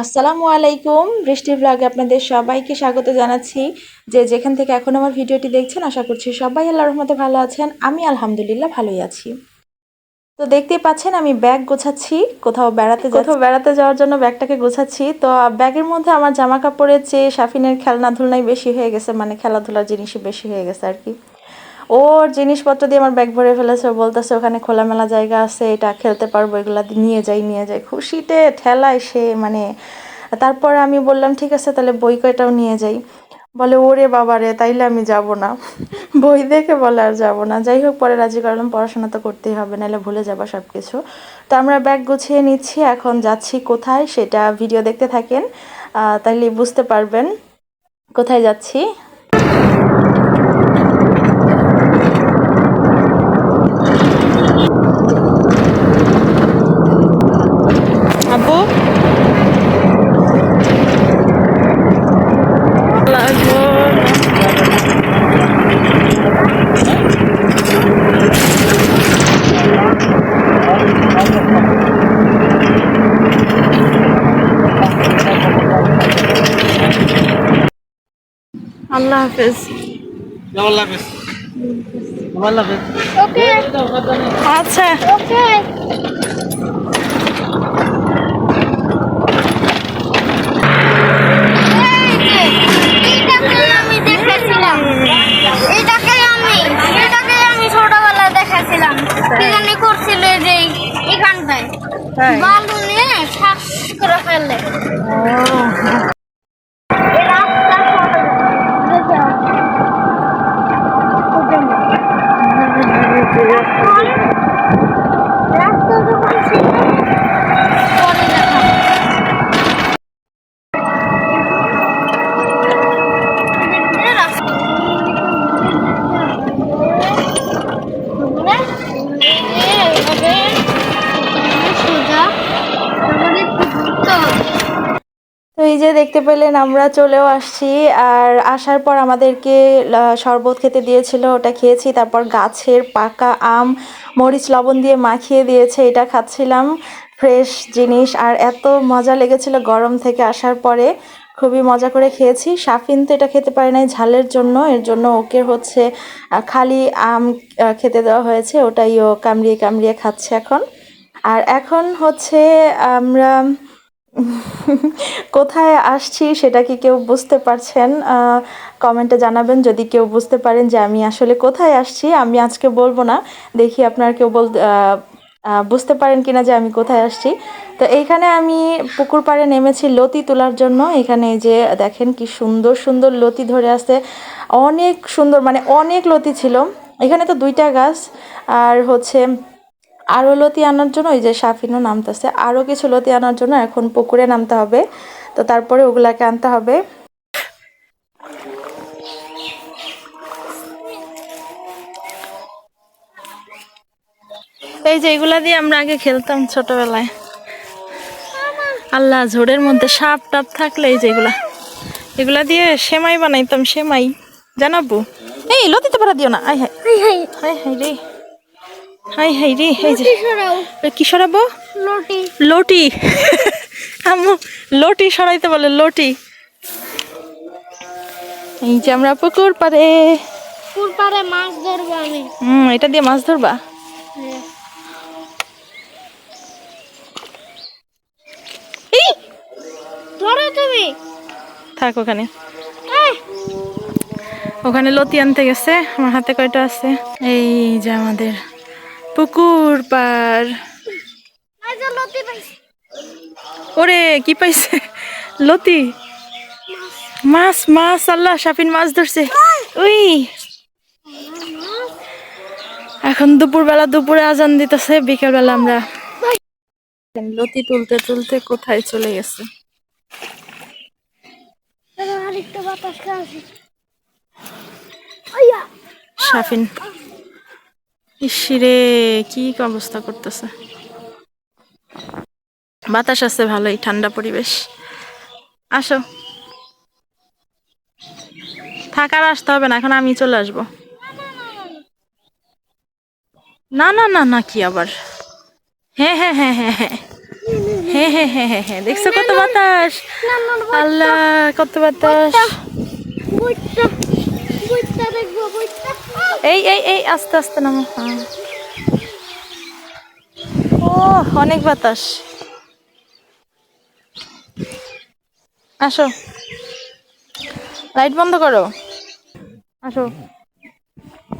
আসসালামু আলাইকুম, বৃষ্টি ব্লগে আপনাদের সবাইকে স্বাগত জানাচ্ছি। যে যেখান থেকে এখন আমার ভিডিওটি দেখছেন, আশা করছি সবাই আল্লাহর রহমতে ভালো আছেন। আমি আলহামদুলিল্লাহ ভালোই আছি। তো দেখতেই পাচ্ছেন, আমি ব্যাগ গোছাচ্ছি, কোথাও বেড়াতে কোথাও বেড়াতে যাওয়ার জন্য ব্যাগটাকে গোছাচ্ছি। তো ব্যাগের মধ্যে আমার জামা কাপড়ের চেয়ে সাফিনের খেলনা ধুলনাই বেশি হয়ে গেছে মানে খেলাধুলার জিনিসই বেশি হয়ে গেছে আর কি। ওর জিনিসপত্র দিয়ে আমার ব্যাগ ভরে ফেলেছে বলতেছে, ওখানে খোলামেলা জায়গা আছে, এটা খেলতে পারব, এগুলা নিয়ে যাই নিয়ে যাই। খুশিতে ঠেলায় সে মানে তারপরে আমি বললাম, ঠিক আছে, তাহলে বই কয়টাও নিয়ে যাই। বলে, ওরে বাবা রে তাইলে আমি যাব না। বই দেখে বলে, আর যাব না। যাই হোক, পরে রাজি করলাম, পড়াশোনা তো করতেই হবে নাহলে ভুলে যাব সব কিছু তো আমরা ব্যাগ গুছিয়ে নিচ্ছি, এখন যাচ্ছি কোথায়, সেটা ভিডিও দেখতে থাকেন তাইলে বুঝতে পারবেন কোথায় যাচ্ছি। আল্লাহ হাফেজ। আল্লাহ হাফেজ। আল্লাহ হাফেজ। Okay, আচ্ছা। okay. আমি দেখেছিলাম এটাকে আমি এটাকে আমি ছোটবেলায় দেখেছিলাম এখানে করছিল যে এখানটায় তাই? বালু নিয়ে শ্বাস করে ফেলে তো এই যে দেখতে পেলেন, আমরা চলেও আসছি। আর আসার পর আমাদেরকে শরবত খেতে দিয়েছিল, ওটা খেয়েছি। তারপর গাছের পাকা আম, মরিচ, লবণ দিয়ে মাখিয়ে দিয়েছে, এটা খাচ্ছিলাম। ফ্রেশ জিনিস। আর এত মজা লেগেছিল গরম থেকে আসার পরে। খুবই মজা করে খেয়েছি। সাফিন তো এটা খেতে পারে নাই ঝালের জন্য, এর জন্য ওকে হচ্ছে খালি আম খেতে দেওয়া হয়েছে, ওটাই ও কামড়িয়ে কামড়িয়ে খাচ্ছে এখন। আর এখন হচ্ছে আমরা কোথায় আসছি সেটা কি কেউ বুঝতে পারছেন? কমেন্টে জানাবেন। যদি কেউ বুঝতে পারেন যে আমি আসলে কোথায় আসছি, আমি আজকে বলব না। দেখি আপনার কেউ বল বুঝতে পারেন কিনা যে আমি কোথায় আসছি। তো এইখানে আমি পুকুর পাড়ে নেমেছি লতি তোলার জন্য। এখানে যে দেখেন কি সুন্দর সুন্দর লতি ধরে আছে। অনেক সুন্দর মানে অনেক লতি ছিল। এখানে তো দুইটা গাছ। আর হচ্ছে আরও লতি আনার জন্য ওই যে সাফিনও নামতেছে। আরও কিছু লতি আনার জন্য এখন পুকুরে নামতে হবে। তো তারপরে ওগুলাকে আনতে হবে। এই যে এগুলা দিয়ে আমরা আগে খেলতাম ছোটবেলায়। আল্লাহ ঝোড়ের মধ্যে সাপ টাপ থাকলে এই যে এগুলা। দিয়ে সেমাই বানাইতাম সেমাই। জানাব এই লতিতে পারা দিও না। আয় হাই হাই। হাই রে। হাই হাই রে এই যে। কি সরাবো? লটি লটি। আম্মু লটি সরাইতে বলে লটি। এই যে আমরা পুকুর পারে পুরপাড়ে মাছ ধরবো আমি। হুম এটা দিয়ে মাছ ধরবা? থাক ওখানে। ওখানে লতি আনতে গেছে আমার হাতে কয়টা আছে? এই যে আমাদের পুকুর পার। লতি ওরে কি পাইছে? লতি? মাছ মাছ আল্লাহ সাফিন মাছ ধরছে। উই! এখন দুপুরবেলা দুপুরে আজান দিতেছে বিকেলবেলা আমরা। লতি তুলতে তুলতে কোথায় চলে গেছে? সাফিন ইসিরে কি অবস্থা করতেছে? বাতাস আছে ভালোই, ঠান্ডা পরিবেশ। আসো। থাকার আসতে হবে না, এখন আমি চলে আসব। না না না না, কি আবার? হ্যাঁ হ্যাঁ হ্যাঁ হ্যাঁ হ্যাঁ। হ্যাঁ হ্যাঁ হ্যাঁ হ্যাঁ হ্যাঁ দেখছ কত বাতাস? আল্লাহ কত বাতাস? এই এই এই আস্তে আস্তে নামো। ও অনেক বাতাস। আসো। লাইট বন্ধ করো। আসো।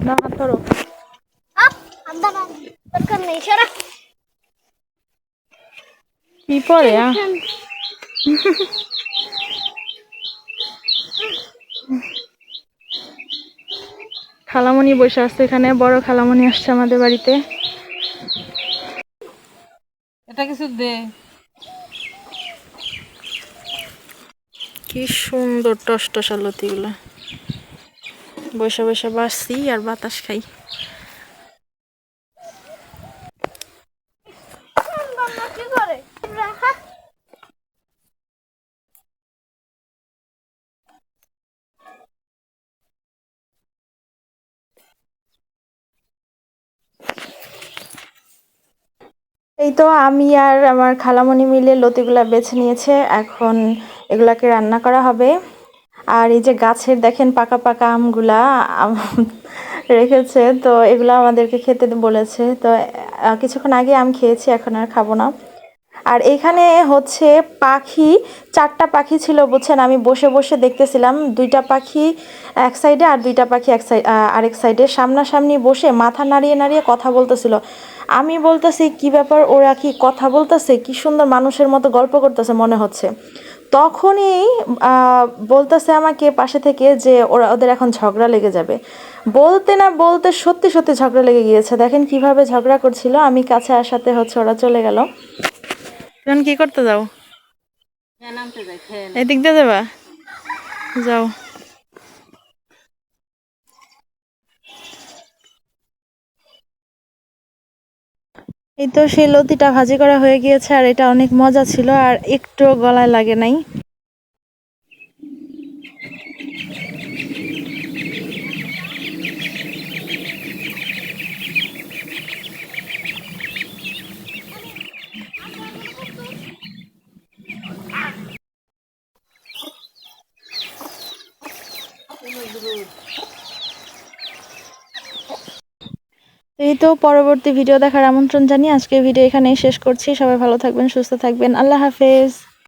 হাত ধরো। দরকার নেই সরা। কি পরে? খালামণি বসে আসছে এখানে বড় খালামণি আসছে আমাদের বাড়িতে। এটা কিছু দে। কি সুন্দর টস টসা লতিগুলো বসে বসে বাসছি আর বাতাস খাই। এই তো আমি আর আমার খালামণি মিলে লতিগুলা বেছে নিয়েছে। এখন এগুলাকে রান্না করা হবে। আর এই যে গাছের দেখেন পাকা পাকা আমগুলা আম- রেখেছে, তো এগুলো আমাদেরকে খেতে বলেছে। তো কিছুক্ষণ আগে আম খেয়েছি, এখন আর খাব না। আর এখানে হচ্ছে পাখি, চারটা পাখি ছিল বুঝছেন, আমি বসে বসে দেখতেছিলাম। দুইটা পাখি এক সাইডে আর দুইটা পাখি এক সাইড আরেক সাইডে। সামনাসামনি বসে মাথা নাড়িয়ে নাড়িয়ে কথা বলতেছিল। আমি বলতেছি, কি ব্যাপার ওরা কি কথা বলতেছে? কি সুন্দর মানুষের মতো গল্প করতেছে মনে হচ্ছে। তখনই বলতেছে আমাকে পাশে থেকে যে ওরা, ওদের এখন ঝগড়া লেগে যাবে। বলতে না বলতে সত্যি সত্যি ঝগড়া লেগে গিয়েছে। দেখেন কীভাবে ঝগড়া করছিল। আমি কাছে আসাতে হচ্ছে ওরা চলে গেল। এখন কি করতে যাও? এদিক দিয়ে যাবা? যাও। এই তো সেই লতিটা ভাজি করা হয়ে গিয়েছে আর এটা অনেক মজা ছিল আর একটু গলায় লাগে নাই। এই তো পরবর্তী ভিডিও দেখার আমন্ত্রণ জানিয়ে আজকে ভিডিও এখানেই শেষ করছি। সবাই ভালো থাকবেন, সুস্থ থাকবেন। আল্লাহ হাফেজ।